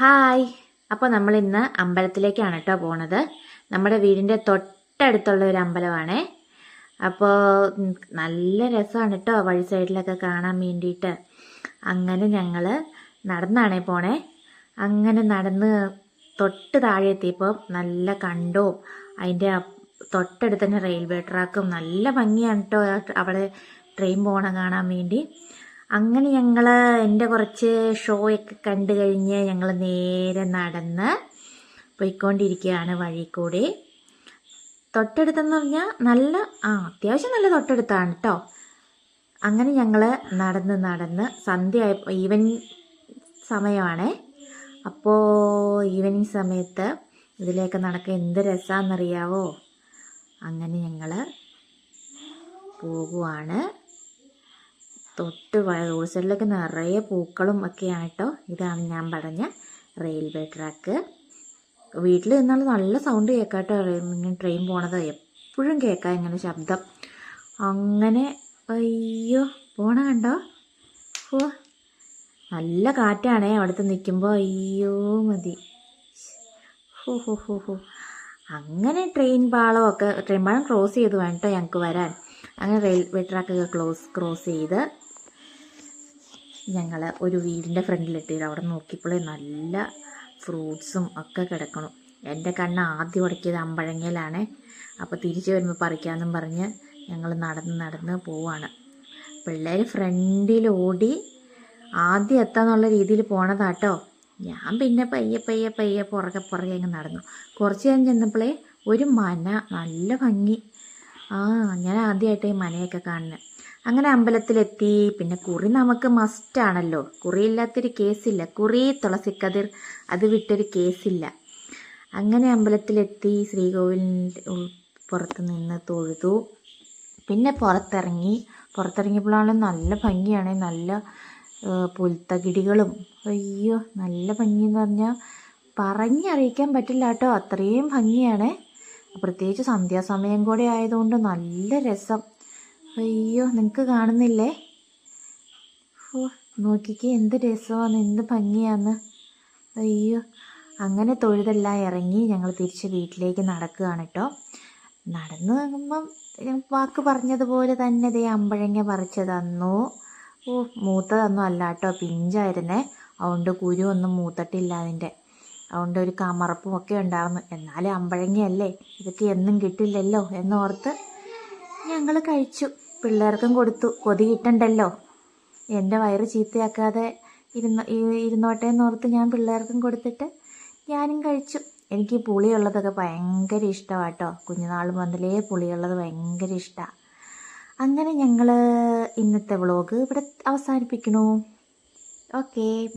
Hi. അപ്പോൾ നമ്മൾ ഇന്ന് അമ്പലത്തിലേക്കാണ് കേട്ടോ പോണത്. നമ്മുടെ വീടിന്റെ തൊട്ടടുത്തുള്ള ഒരു അമ്പലമാണേ. അപ്പോൾ നല്ല രസമാണ് കേട്ടോ വഴി സൈഡിലൊക്കെ കാണാൻ വേണ്ടിയിട്ട് അങ്ങനെ ഞങ്ങൾ നടന്നാണേ പോണേ. അങ്ങനെ നടന്ന് തൊട്ട് താഴെ എത്തിയപ്പോൾ നല്ല കണ്ടവും അതിന്റെ തൊട്ടടുത്ത് തന്നെ റെയിൽവേ ട്രാക്കും നല്ല ഭംഗിയാണ് കേട്ടോ അവിടെ ട്രെയിൻ പോകണം കാണാൻ വേണ്ടി. അങ്ങനെ ഞങ്ങൾ എന്റെ കുറച്ച് ഷോയൊക്കെ കണ്ടു കഴിഞ്ഞ് ഞങ്ങൾ നേരെ നടന്ന് പോയിക്കൊണ്ടിരിക്കുകയാണ് വഴി കൂടി. തൊട്ടടുത്തെന്ന് പറഞ്ഞാൽ നല്ല ആ അത്യാവശ്യം നല്ല തൊട്ടടുത്താണ് കേട്ടോ അങ്ങനെ ഞങ്ങൾ നടന്ന് നടന്ന് സന്ധ്യ ഈവനിങ് സമയമാണേ. അപ്പോൾ ഈവനിങ് സമയത്ത് ഇതിലേക്ക് നടക്കാൻ എന്ത് രസമാണെന്നറിയാവോ അങ്ങനെ ഞങ്ങൾ പോകുവാണ് തൊട്ട് റോഡ് സൈഡിലൊക്കെ നിറയെ പൂക്കളും ഒക്കെയാണ് കേട്ടോ ഇതാണ് ഞാൻ പറഞ്ഞ റെയിൽവേ ട്രാക്ക്. വീട്ടിൽ നിന്നാൽ നല്ല സൗണ്ട് കേൾക്കാം കേട്ടോ ഇങ്ങനെ ട്രെയിൻ പോണത് എപ്പോഴും കേൾക്കാം ഇങ്ങനെ ശബ്ദം. അങ്ങനെ അയ്യോ പോണ കണ്ടോ? ഓ നല്ല കാറ്റാണേ അവിടുത്തെ നിൽക്കുമ്പോൾ അയ്യോ മതി. ഹോ ഹോ ഹോ ഹോ അങ്ങനെ ട്രെയിൻ പാളമൊക്കെ ട്രെയിൻ പാളം ക്രോസ് ചെയ്ത് വേണം കേട്ടോ ഞങ്ങൾക്ക് വരാൻ. അങ്ങനെ റെയിൽവേ ട്രാക്കൊക്കെ ക്ലോസ് ക്രോസ് ചെയ്ത് ഞങ്ങൾ ഒരു വീടിന്റെ ഫ്രണ്ടിലെത്തി അവിടെ നോക്കിയപ്പോഴേ നല്ല ഫ്രൂട്ട്സും ഒക്കെ കിടക്കണം. എന്റെ കണ്ണ് ആദ്യം ഉടക്കിയത് അമ്പഴങ്ങയിലാണ്. അപ്പോൾ തിരിച്ചു വരുമ്പോൾ പറിക്കാമെന്നും പറഞ്ഞ് ഞങ്ങൾ നടന്ന് നടന്ന് പോവാണ്. പിള്ളേർ ഫ്രണ്ടിൽ ഓടി ആദ്യം എത്താന്നുള്ള രീതിയിൽ പോണതാട്ടോ ഞാൻ പിന്നെ പയ്യെ പയ്യെ പയ്യെ പുറകെ പുറകെ അങ്ങ് നടന്നു. കുറച്ച് കഴിഞ്ഞ് ചെന്നപ്പോഴേ ഒരു മന നല്ല ഭംഗി. ആ ഞാൻ ആദ്യമായിട്ട് ഈ മനയൊക്കെ കാണുന്നത് അങ്ങനെ അമ്പലത്തിലെത്തി പിന്നെ കുറി നമുക്ക് മസ്റ്റാണല്ലോ കുറിയില്ലാത്തൊരു കേസില്ല. കുറി തുളസിക്കതിർ അത് വിട്ടൊരു കേസില്ല. അങ്ങനെ അമ്പലത്തിലെത്തി ശ്രീകോവിലിന്റെ പുറത്ത് നിന്ന് തൊഴുതു. പിന്നെ പുറത്തിറങ്ങി പുറത്തിറങ്ങിയപ്പോഴാണ് നല്ല ഭംഗിയാണ്. നല്ല പുൽത്തകിടികളും. അയ്യോ നല്ല ഭംഗി എന്ന് പറഞ്ഞാൽ പറഞ്ഞറിയിക്കാൻ പറ്റില്ല കേട്ടോ അത്രയും ഭംഗിയാണ്. പ്രത്യേകിച്ച് സന്ധ്യാസമയം കൂടെ ആയതുകൊണ്ട് നല്ല രസം. അയ്യോ നിങ്ങൾക്ക് കാണുന്നില്ലേ? ഓ നോക്കിക്കേ എന്ത് രസമാണ് എന്ത് ഭംഗിയാന്ന്. അയ്യോ അങ്ങനെ തൊഴുതെല്ലാം ഇറങ്ങി ഞങ്ങൾ തിരിച്ച് വീട്ടിലേക്ക് നടക്കുകയാണ് കേട്ടോ. നടന്നു ഞാൻ വാക്ക് പറഞ്ഞതുപോലെ തന്നെ ദേ അമ്പഴങ്ങ പറിച്ച് തന്നു. ഓ മൂത്തതൊന്നും അല്ല കേട്ടോ പിഞ്ചായിരുന്നേ. അതുകൊണ്ട് കുരു ഒന്നും മൂത്തട്ടില്ല അതിന്റെ. അതുകൊണ്ട് ഒരു കമറപ്പും ഒക്കെ ഉണ്ടായിരുന്നു. എന്നാലും അമ്പഴങ്ങയല്ലേ? ഇതൊക്കെ എന്നും കിട്ടില്ലല്ലോ എന്നോർത്ത് ഞങ്ങൾ കഴിച്ചു. പിള്ളേർക്കും കൊടുത്തു. കൊതി കിട്ടണ്ടല്ലോ. എന്റെ വയറ് ചീത്തയാക്കാതെ ഇരുന്ന് ഇരുന്നോട്ടെ എന്നോർത്ത് ഞാൻ പിള്ളേർക്കും കൊടുത്തിട്ട് ഞാനും കഴിച്ചു. എനിക്ക് പുളിയുള്ളതൊക്കെ ഭയങ്കര ഇഷ്ടമാട്ടോ. കുഞ്ഞുനാൾ മുതലേ പുളിയുള്ളത് ഭയങ്കര ഇഷ്ടമാണ് അങ്ങനെ ഞങ്ങൾ ഇന്നത്തെ വ്ളോഗ് ഇവിടെ അവസാനിപ്പിക്കണു. ഓക്കേ.